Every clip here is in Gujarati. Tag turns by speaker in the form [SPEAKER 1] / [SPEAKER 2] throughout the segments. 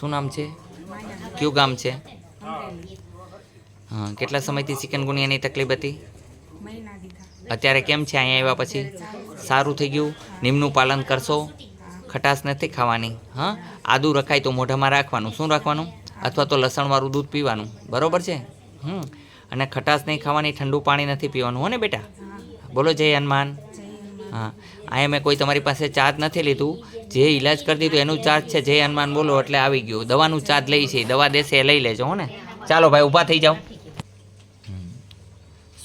[SPEAKER 1] શું નામ છે? કયું ગામ છે? હા, કેટલા સમયથી ચિકનગુનિયાની તકલીફ હતી? અત્યારે કેમ છે? અહીંયા આવ્યા પછી? સારું થઈ ગયું? નિમનું પાલન કરશો? ખટાશ નથી ખાવાની? હા? આદુ રખાય તો મોઢામાં રાખવાનું. શું રાખવાનું? અથવા તો લસણવાળું દૂધ પીવાનું. બરોબર છે? હમ. અને ખટાશ નહીં ખાવાની, ઠંડુ પાણી નથી પીવાનું. હો ને બેટા? બોલો જય હનુમાન. હા. અહીંયા મેં કોઈ તમારી પાસે ચાર્જ નથી લીધું. જે ઈલાજ કરી દીધું એનું ચાર્જ છે. જે હનુમાન બોલો એટલે આવી ગયું. દવાનું ચાર્જ લઈ છે. દવા દેશે એ લઈ લેજો હો ને. ચાલો ભાઈ ઊભા થઈ જાઓ.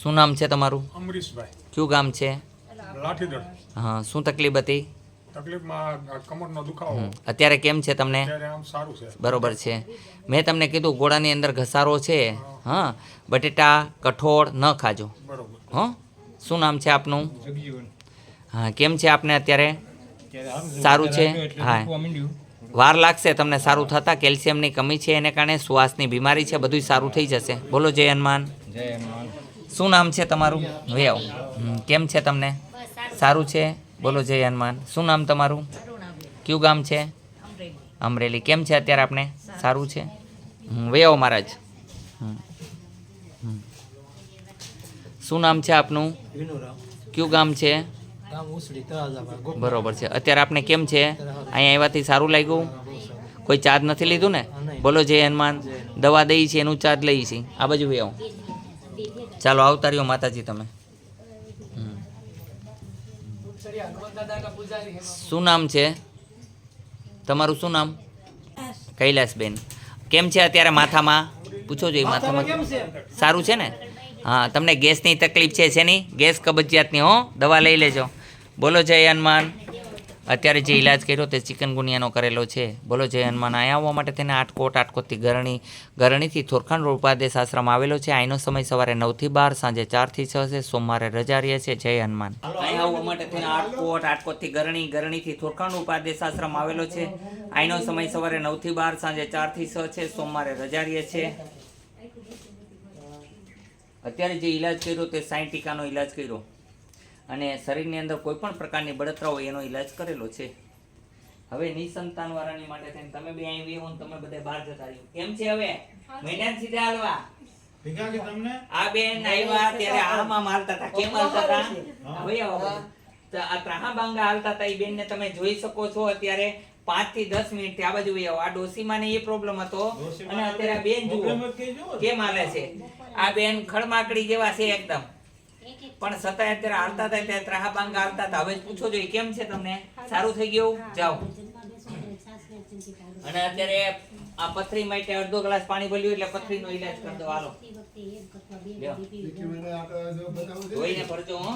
[SPEAKER 1] શું નામ છે તમારું?
[SPEAKER 2] અમરીશભાઈ.
[SPEAKER 1] કયું ગામ છે?
[SPEAKER 2] લાઠીદળ.
[SPEAKER 1] હા શું તકલીફ હતી. અત્યારે કેમ છે તમને?
[SPEAKER 2] ત્યારે આમ સારું છે.
[SPEAKER 1] બરોબર છે. મેં તમને કીધું ગોળાની અંદર ઘસારો છે. હા. બટેટા કઠોળ ન ખાજો.
[SPEAKER 2] બરોબર.
[SPEAKER 1] હં. શું નામ છે આપનું? હા કેમ છે આપને અત્યારે? સારું છે? હા. વાર લાગશે તમને સારું થતાં? કેલ્શિયમની કમી છે એને કારણે શ્વાસની બીમારી છે બધું સારું થઈ જશે. બોલો જય હનુમાન. શું નામ છે તમારું? વેવ કેમ છે તમને? સારું છે? બોલો જય હનુમાન. શું નામ તમારું? કયું ગામ છે? અમરેલી. કેમ છે અત્યારે આપણે સારું છે? વેવ મહારાજ. શું નામ છે આપનું? કયું ગામ છે? બરોબર છે. અત્યારે આપને કેમ છે? અહીંયા આવ્યાથી સારું લાગ્યું? કોઈ ચાર્જ નથી લીધું ને? બોલો જે હનુમાન. દવા દઈ છે એનું ચાર્જ લઈ છે. આ બાજુ ભાઈ આવો ચાલો આવતા રહ્યો માતાજી તમે. શું નામ છે? તમારું શું નામ? કૈલાસબેન. કેમ છે અત્યારે માથામાં? પૂછો જોઈએ માથામાં. સારું છે ને? હા તમને ગેસની તકલીફ છે શેની ગેસ કબજિયાતની હો? દવા લઈ લેજો. બોલો જય હનુમાન. અત્યારે જે ઇલાજ કર્યો તે ચિકનગુનિયાનો કરેલો છે. બોલો જય હનુમાન. અહીંયા આવવા માટે તેને આટકોટ, આટકોટથી ગરણી, ગરણીથી થોરખંડ ઉપાદેશ આશ્રમ આવેલો છે. અહીંનો સમય સવારે નવથી બાર, સાંજે ચારથી છ છે. સોમવારે રજા રહે છે. જય હનુમાન. અહીંયા આવવા માટે તેને આટકોટ, આટકોટથી ગરણી, ગરણીથી થોરખંડ ઉપાદેશ આશ્રમ આવેલો છે. અહીંનો સમય સવારે નવથી બાર, સાંજે ચારથી છ છે. સોમવારે રજા રહે છે. અત્યારે જે ઈલાજ કર્યો તે સાઈ ટીકાનો ઈલાજ કર્યો. અને શરીરની અંદર કોઈ પણ પ્રકારની બળતરા હોય એનો ઈલાજ કરેલો છે. હવે નિસંતાન વાળાની માટે થઈને તમે બે અહીં બેહો તમે બધા બહાર જતા રહ્યો. કેમ છે હવે? મેદાન સીધા હાલવા.
[SPEAKER 3] ભેગા કે તમને?
[SPEAKER 1] આ બેન આવ્યા ત્યારે આમાં મારતા હતા. કેમ હાલતા હતા? ભાઈ આવો તો આ ત્રાહા બાંગા હાલતા હતા એ બેનને તમે જોઈ શકો છો અત્યારે પાંચથી દસ મિનિટથી આ બાજુ વહી આવો આ ડોસીમાને એ પ્રોબ્લેમ હતો. અને અત્યારે આ બેન જુઓ કેમ હાલે છે. આ બેન ખડમાકડી જેવા છે એકદમ. પણ છતાંય અત્યારે હાલતા હતા ત્યારે ત્રાહા બાંગા હાલતા હતા. હવે પૂછો જોઈએ કેમ છે તમને? સારું થઈ ગયું? જાઓ. અને અત્યારે આ પથરી માટે અડધો ગ્લાસ પાણી ભર્યું એટલે પથરીનો ઈલાજ કરી દો. હાલો. જોઈને ભરજો હો?